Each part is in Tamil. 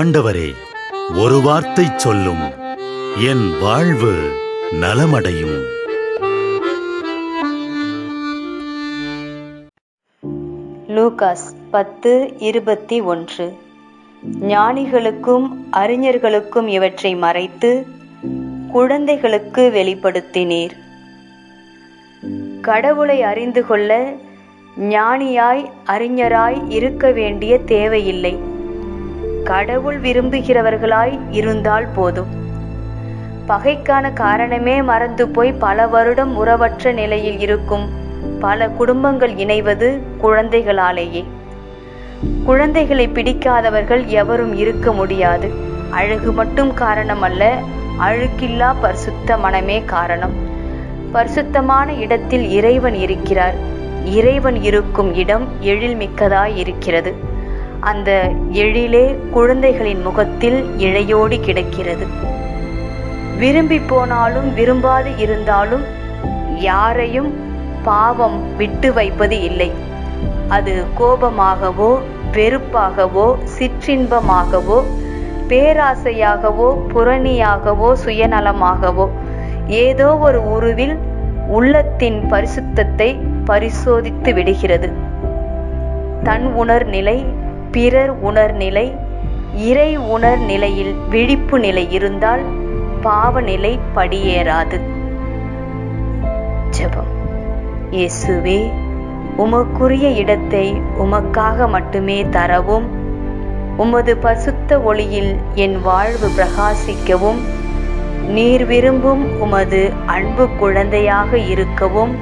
ஆண்டவரே ஒரு வார்த்தை சொல்லும். என் வாழ்வு நலமடையும். லூகாஸ் பத்து இருபத்தி ஒன்று. ஞானிகளுக்கும் அறிஞர்களுக்கும் இவற்றை மறைத்து குழந்தைகளுக்கு வெளிப்படுத்தினீர். கடவுளை அறிந்து கொள்ள ஞானியாய் அறிஞராய் இருக்க வேண்டிய தேவையில்லை. கடவுள் விரும்புகிறவர்களாய் இருந்தால் போதும். பகைக்கான காரணமே மறந்து போய் பல வருடம் உறவற்ற நிலையில் இருக்கும் பல குடும்பங்கள் இணைவது குழந்தைகளாலேயே. குழந்தைகளை பிடிக்காதவர்கள் எவரும் இருக்க முடியாது. அழகு மட்டும் காரணம் அல்ல அழுக்கில்லா பரிசுத்த மனமே காரணம். பரிசுத்தமான இடத்தில் இறைவன் இருக்கிறார். இறைவன் இருக்கும் இடம் எழில் மிக்கதாய் இருக்கிறது. அந்த எழிலே குழந்தைகளின் முகத்தில் இழையோடி கிடக்கிறது. விரும்பி போனாலும் விரும்பாது இருந்தாலும் யாரையும் பாவம் விட்டு வைப்பது இல்லை. அது கோபமாகவோ வெறுப்பாகவோ சிற்றின்பமாகவோ பேராசையாகவோ புறணியாகவோ சுயநலமாகவோ ஏதோ ஒரு உருவில் உள்ளத்தின் பரிசுத்தத்தை பரிசோதித்து விடுகிறது. தன் உணர்நிலை பிறர் உணர்நிலை இறை உணர் நிலையில் விழிப்பு நிலை இருந்தால் பாவநிலை படியேறாது. ஜெபம். இயேசுவே உமக்குரிய இடத்தை உமக்காக மட்டுமே தரவும் உமது பசுத்த ஒளியில் என் வாழ்வு பிரகாசிக்கவும் நீர் விரும்பும் உமது அன்பு குழந்தையாக இருக்கவும்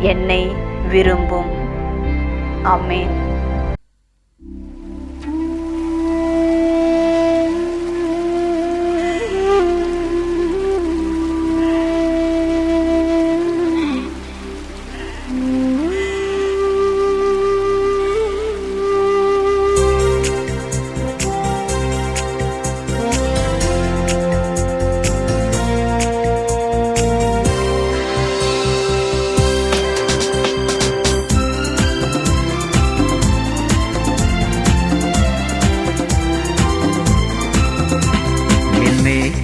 என்னை விரும்பும். அமேன்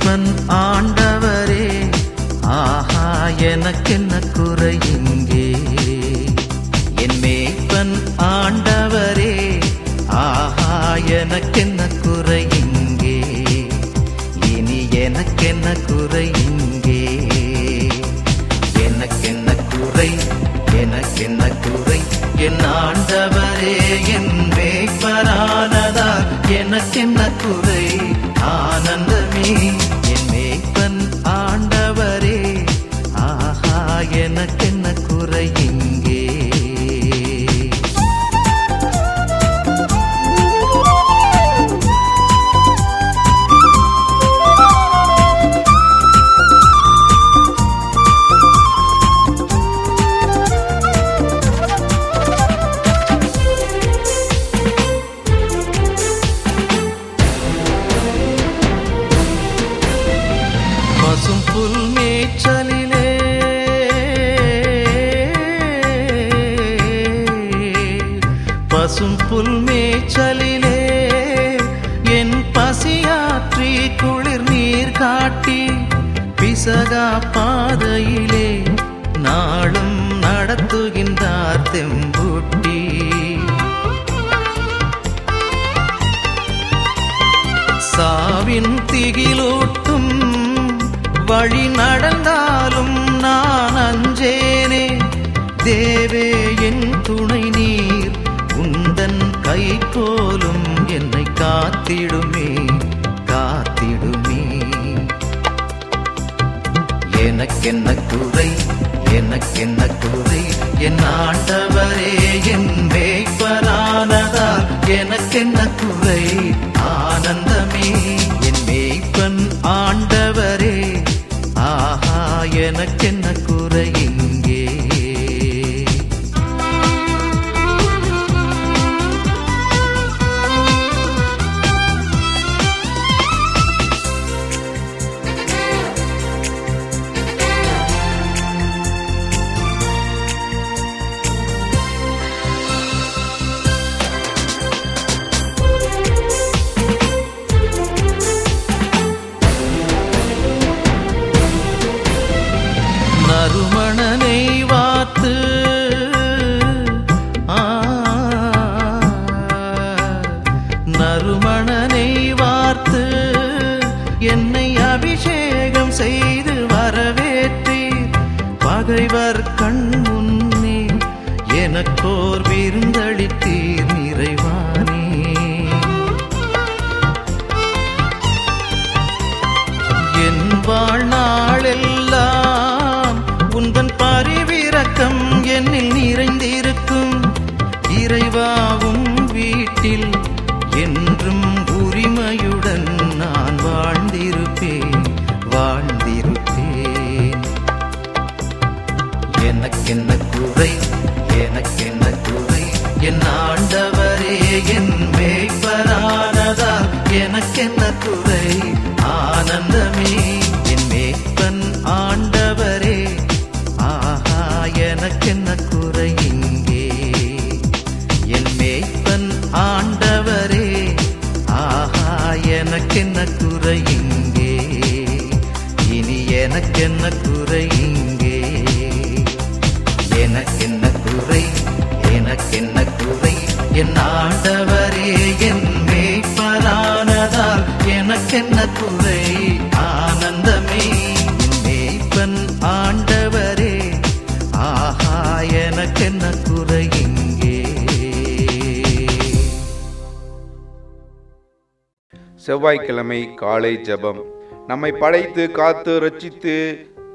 மேய்ப்பன் ஆண்டவரே ஆஹா எனக்கென்ன குறை இங்கே? என் மேய்ப்பன் ஆண்டவரே ஆஹா எனக்கென்ன குறை இங்கே? இனி எனக்கென்ன குறை இங்கே? எனக்கென்ன குறை எனக்கென்ன குறை? என் ஆண்டவரே என் மேய்ப்பரானதால் எனக்கென்ன குறை? ஆனந்தமே. புல் பசும் புல் மேய்ச்சலிலே. என் பசியாற்றி குளிர் நீர் காட்டி பிசகா பாதையிலே நாளும் நடத்துகின்றார் தெம்புட்டி. சாவின் திகிலூட்டும் வழி நடந்தாலும் நான் அஞ்சேனே. தேவே என் துணை நீர் உந்தன் கை போலும் என்னை காத்திடுமே காத்திடுமே. எனக்கென்ன குறை எனக்கென்ன குறை என் ஆண்டவரே என் மேய்ப்பரானதால் எனக்கென்ன குறை ஆனந்தமே. பகைவர் கண் முன்னே எனக்கோர் விருந்தளித்தீர் நிறைவானே. என் வாழ்நாளெல்லாம் உந்தன் பரிவிரக்கம் என்னில் நிறைந்திருக்கும். இறைவாவும் எனக்கென்ன குறை ஆனந்தமே என் மேய்ப்பன் ஆண்டவரே. ஆஹா எனக்கென்ன குறை இங்கே? என் மேய்ப்பன் ஆண்டவரே. ஆஹா எனக்கென்ன குறை இங்கே? இனி எனக்கென்ன குறை இங்கே? எனக்கென்ன குறை? எனக்கென்ன குறை? என் ஆண்டவரே என் மேய்ப்பரானதால் எனக்கென்ன குறை? ஆனந்தமே மேய்ப்பன் ஆண்டவரே. ஆஹா எனக்கென்ன குறை இங்கே? செவ்வாய்க்கிழமை காலை ஜபம். நம்மை படைத்து காத்து ரட்சித்து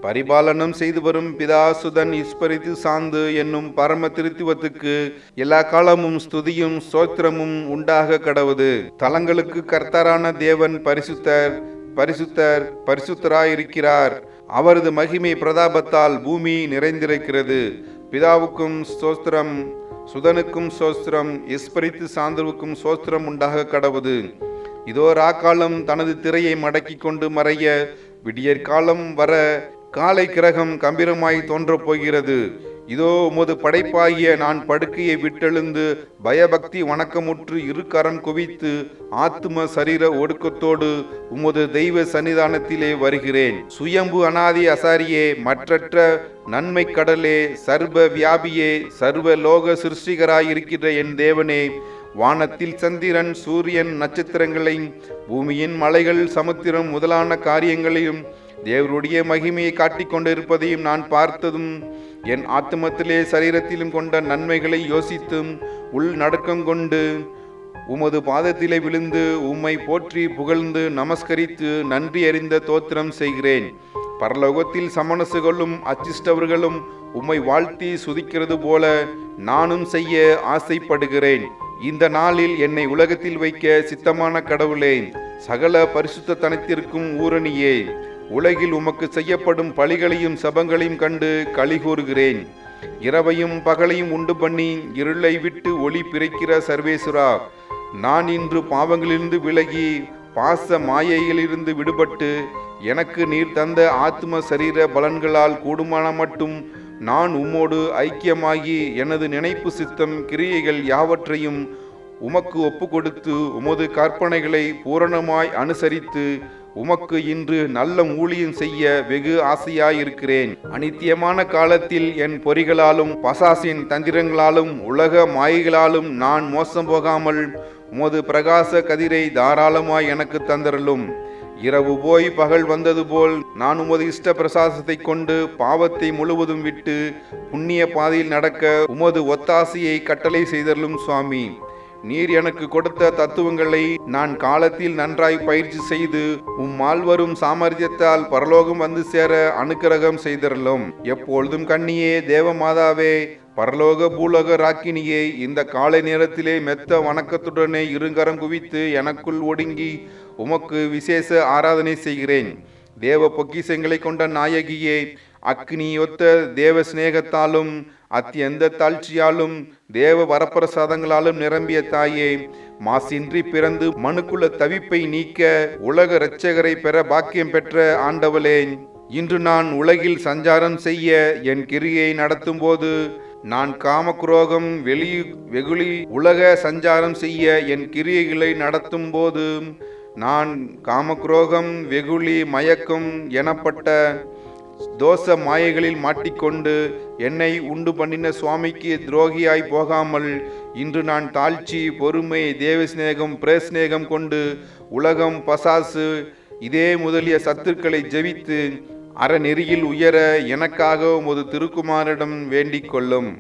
பரிபாலனம் செய்து வரும் பிதாசுதன் இஸ்பரித்து சாந்து என்னும் பரம திருத்துவத்துக்கு எல்லா காலமும் ஸ்துதியும் சோத்திரமும் உண்டாக கடவுது. தலங்களுக்கு கர்த்தரான தேவன் பரிசுத்தர் பரிசுத்தர் பரிசுத்தராயிருக்கிறார். அவரது மகிமை பிரதாபத்தால் பூமி நிறைந்திருக்கிறது. பிதாவுக்கும் சோஸ்திரம் சுதனுக்கும் சோஸ்திரம் இஸ்பரித்து சாந்தருவுக்கும் சோஸ்திரம் உண்டாக கடவுது. இதோ ராக்காலம் தனது திரையை மடக்கிக் கொண்டு மறைய விடியற்காலம் வர காலை கிரகம் கம்பீரமாய் தோன்றப் போகிறது இதோ உமது படைப்பாகிய நான் படுக்கையை விட்டெழுந்து பயபக்தி வணக்கமுற்று இரு கரம் குவித்து ஆத்ம சரீர ஒடுக்கத்தோடு உமது தெய்வ சன்னிதானத்திலே வருகிறேன். சுயம்பு அனாதி அசாரியே மற்றற்ற நன்மை கடலே சர்வ வியாபியே சர்வ லோக சிருஷ்டிகராயிருக்கிற என் தேவனே வானத்தில் சந்திரன் சூரியன் நட்சத்திரங்களையும் பூமியின் மலைகள் சமுத்திரம் முதலான காரியங்களையும் தேவருடைய மகிமையை காட்டிக் கொண்டிருப்பதையும் நான் பார்த்ததும் என் ஆத்மத்திலே சரீரத்திலும் கொண்ட நன்மைகளை யோசித்தும் உள் நடக்கம் கொண்டு உமது பாதத்திலே விழுந்து உம்மை போற்றி புகழ்ந்து நமஸ்கரித்து நன்றி அறிந்த தோத்திரம் செய்கிறேன். பரலோகத்தில் சமணசுகளும் அச்சிஷ்டவர்களும் உம்மை வாழ்த்தி சுதிக்கிறது போல நானும் செய்ய ஆசைப்படுகிறேன். இந்த நாளில் என்னை உலகத்தில் வைக்க சித்தமான கடவுளே சகல பரிசுத்த தனத்திற்கும் ஊரணியே. உலகில் உமக்கு செய்யப்படும் பழிகளையும் சபங்களையும் கண்டு களி கூறுகிறேன். இரவையும் பகலையும் உண்டு பண்ணி இருளை விட்டு ஒளி பிறக்கிற சர்வேசுரா நான் இன்று பாவங்களிலிருந்து விலகி பாச மாயையிலிருந்து விடுபட்டு எனக்கு நீர் தந்த ஆத்ம சரீர பலன்களால் கூடுமான மட்டும் நான் உம்மோடு ஐக்கியமாகி எனது நினைப்பு சித்தம் கிரியைகள் யாவற்றையும் உமக்கு ஒப்பு கொடுத்து உமது கற்பனைகளை பூரணமாய் அனுசரித்து உமக்கு இன்று நல்ல ஊழியம் செய்ய வெகு ஆசையாயிருக்கிறேன். அனித்தியமான காலத்தில் என் பொறிகளாலும் பசாசின் தந்திரங்களாலும் உலக மாயைகளாலும் நான் மோசம் போகாமல் உமது பிரகாச கதிரை தாராளமாய் எனக்கு தந்தரலும் இரவு போய் பகல் வந்தது போல் நான் உமது இஷ்ட பிரசாசத்தை கொண்டு பாவத்தை முழுவதும் விட்டு புண்ணிய பாதையில் நடக்க உமது ஒத்தாசையை கட்டளை செய்தருளும் சுவாமி. நீர் எனக்கு கொடுத்த தத்துவங்களை நான் காலத்தில் நன்றாய் பயிற்சி செய்து உம்மால் வரும் சாமர்த்தியத்தால் பரலோகம் வந்து சேர அனுக்கிரகம் செய்தரலும். எப்பொழுதும் கண்ணியே தேவமாதாவே பரலோக பூலோக ராக்கினியே இந்த காலை நேரத்திலே மெத்த வணக்கத்துடனே இருங்கரம் குவித்து எனக்குள் ஒடுங்கி உமக்கு விசேஷ ஆராதனை செய்கிறேன். தேவ பொக்கிசங்களை கொண்ட நாயகியே அக்னியொத்த தேவ சிநேகத்தாலும் அத்தியந்த தாழ்ச்சியாலும் தேவ வரப்பிரசாதங்களாலும் நிரம்பிய தாயே மாசின்றி பிறந்து மனுக்குள்ள தவிப்பை நீக்க உலக இரட்சகரை பெற பாக்கியம் பெற்ற ஆண்டவளே இன்று நான் உலகில் சஞ்சாரம் செய்ய என் கிரியை நடத்தும் போது நான் காமக்ரோகம் வெளி வெகுளி உலக சஞ்சாரம் செய்ய என் கிரியைகளை நடத்தும் போது நான் காமக்ரோகம் வெகுளி மயக்கம் எனப்பட்ட தோச மாயைகளில் மாட்டிக்கொண்டு என்னை உண்டு பண்ணின சுவாமிக்கு துரோகியாய் போகாமல் இன்று நான் தாழ்ச்சி பொறுமை தேவஸ்நேகம் பிரேஸ்நேகம் கொண்டு உலகம் பசாசு இதே முதலிய சத்துக்களை ஜெபித்து அறநெறியில் உயர எனக்காக உமது திருக்குமாரிடம் வேண்டிக் கொள்ளும்.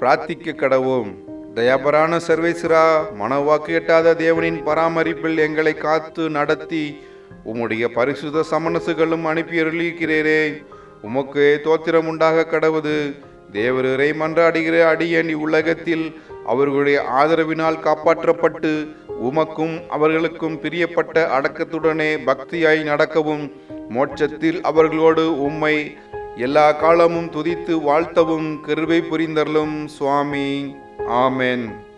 பிரார்த்திக்க கடவோம். தயாபரான சர்வேஸ்வரா மனவாக்கு எட்டாத தேவனின் பராமரிப்பில் எங்களை காத்து நடத்தி உம்முடைய பரிசுத சமனசுகளும் அனுப்பியருளிக்கிறேரே. உமக்கு தோத்திரம் உண்டாக கடவுது. தேவரரை மன்றாடுகிற அடியன் இவ்வுலகத்தில் அவர்களுடைய ஆதரவினால் காப்பாற்றப்பட்டு உமக்கும் அவர்களுக்கும் பிரியப்பட்ட அடக்கத்துடனே பக்தியாய் நடக்கவும் மோட்சத்தில் அவர்களோடு உம்மை எல்லா காலமும் துதித்து வாழ்த்தவும் கிருபை புரிந்தருளும் சுவாமி. ஆமென்.